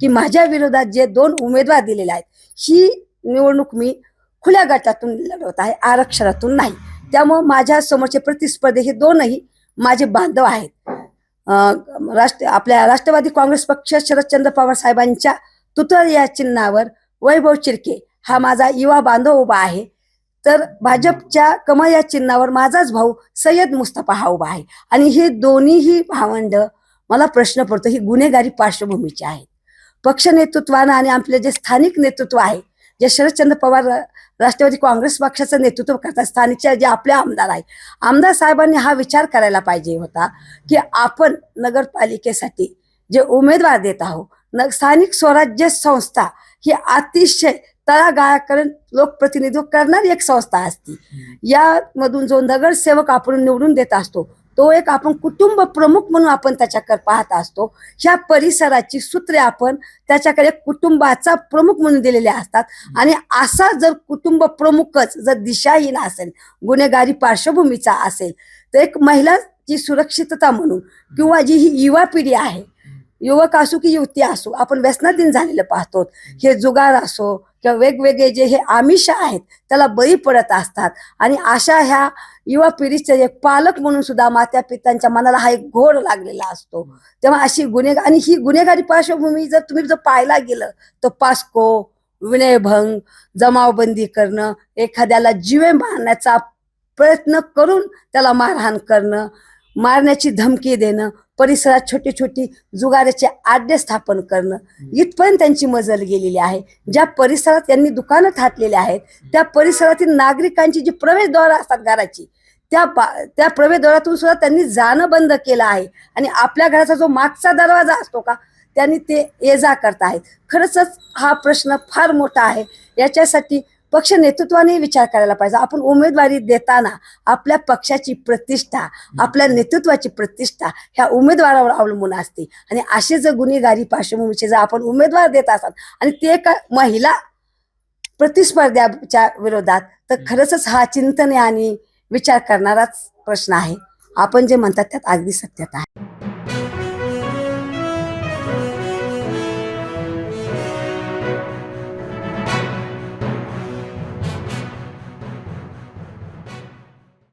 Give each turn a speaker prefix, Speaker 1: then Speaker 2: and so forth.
Speaker 1: की माझ्या विरोधात जे दोन उमेदवार दिलेले आहेत ही निवडणूक मी खुल्या गटातून लढवत आहे आरक्षणातून नाही. त्यामुळं माझ्या समोरचे प्रतिस्पर्धी हे दोनही माझे बांधव आहेत. राष्ट्र आपल्या राष्ट्रवादी काँग्रेस पक्ष शरदचंद्र पवार साहेबांच्या तुतर या चिन्हावर वैभव चिरके हा माझा युवा बांधव उभा आहे. तर भाजपच्या कमळ या चिन्हावर माझाच भाऊ सय्यद मुस्तफा हा उभा आहे. आणि हे दोन्हीही भावंड मला प्रश्न पडतो ही गुन्हेगारी पार्श्वभूमीची आहेत. पक्ष नेतृत्वानं आणि आपले जे स्थानिक नेतृत्व आहे जे शरदचंद्र पवार राष्ट्रवादी काँग्रेस पक्षाचं नेतृत्व करतात स्थानिकच्या जे आपले आमदार आहे आमदार साहेबांनी हा विचार करायला पाहिजे होता की आपण नगरपालिकेसाठी जे उमेदवार देत आहोत न स्थानिक स्वराज्य संस्था ही अतिशय तळागाळाकडे लोकप्रतिनिधित्व करणारी एक संस्था असती. यामधून जो नगरसेवक आपण निवडून देत असतो तो एक आपण कुटुंब प्रमुख म्हणून आपण त्याच्याकडे पाहत असतो. ह्या परिसराची सूत्रे आपण त्याच्याकडे कुटुंबाचा प्रमुख म्हणून दिलेले असतात. आणि असा जर कुटुंब प्रमुखच जर दिशाहीन असेल गुन्हेगारी पार्श्वभूमीचा असेल तर एक महिलाची सुरक्षितता म्हणून किंवा जी ही युवा पिढी आहे युवक असू की युवती असो आपण व्यसनाधीन झालेलं पाहतो. हे जुगार असो किंवा वेगवेगळे जे हे आमिष आहेत त्याला बळी पडत असतात. आणि अशा ह्या युवा पिढीचे एक पालक म्हणून सुद्धा मात्या पित्यांच्या मनाला हा एक घोड लागलेला असतो. तेव्हा अशी गुन्हेगार आणि ही गुन्हेगारी पार्श्वभूमी जर तुम्ही जर पाहायला गेलं तर पास्को विनयभंग जमावबंदी करणं एखाद्याला जीवे मारण्याचा प्रयत्न करून त्याला मारहाण करणं मारण्याची धमकी देणं परिसरात छोटी छोटी जुगाराचे आड्डे स्थापन करणं इथपर्यंत त्यांची मजल गेलेली आहे. ज्या परिसरात त्यांनी दुकानं थाटलेली आहेत त्या परिसरातील नागरिकांची जी प्रवेशद्वार असतात घराची त्या बा- त्या प्रवेशद्वारातून सुद्धा त्यांनी जाणं बंद केलं आहे. आणि आपल्या घराचा जो मागचा दरवाजा असतो का त्यांनी ते ये जा करत आहेत. खरंच हा प्रश्न फार मोठा आहे. याच्यासाठी पक्ष नेतृत्वाने विचार करायला पाहिजे. आपण उमेदवारी देताना आपल्या पक्षाची प्रतिष्ठा आपल्या नेतृत्वाची प्रतिष्ठा ह्या उमेदवारावर अवलंबून असते. आणि असे जर गुन्हेगारी पार्श्वभूमीचे जर आपण उमेदवार देत असाल आणि ते का महिला प्रतिस्पर्ध्याच्या विरोधात तर खरंच हा चिंतने आणि विचार करणाराच प्रश्न आहे. आपण जे म्हणतात त्यात अगदी सत्यता आहे.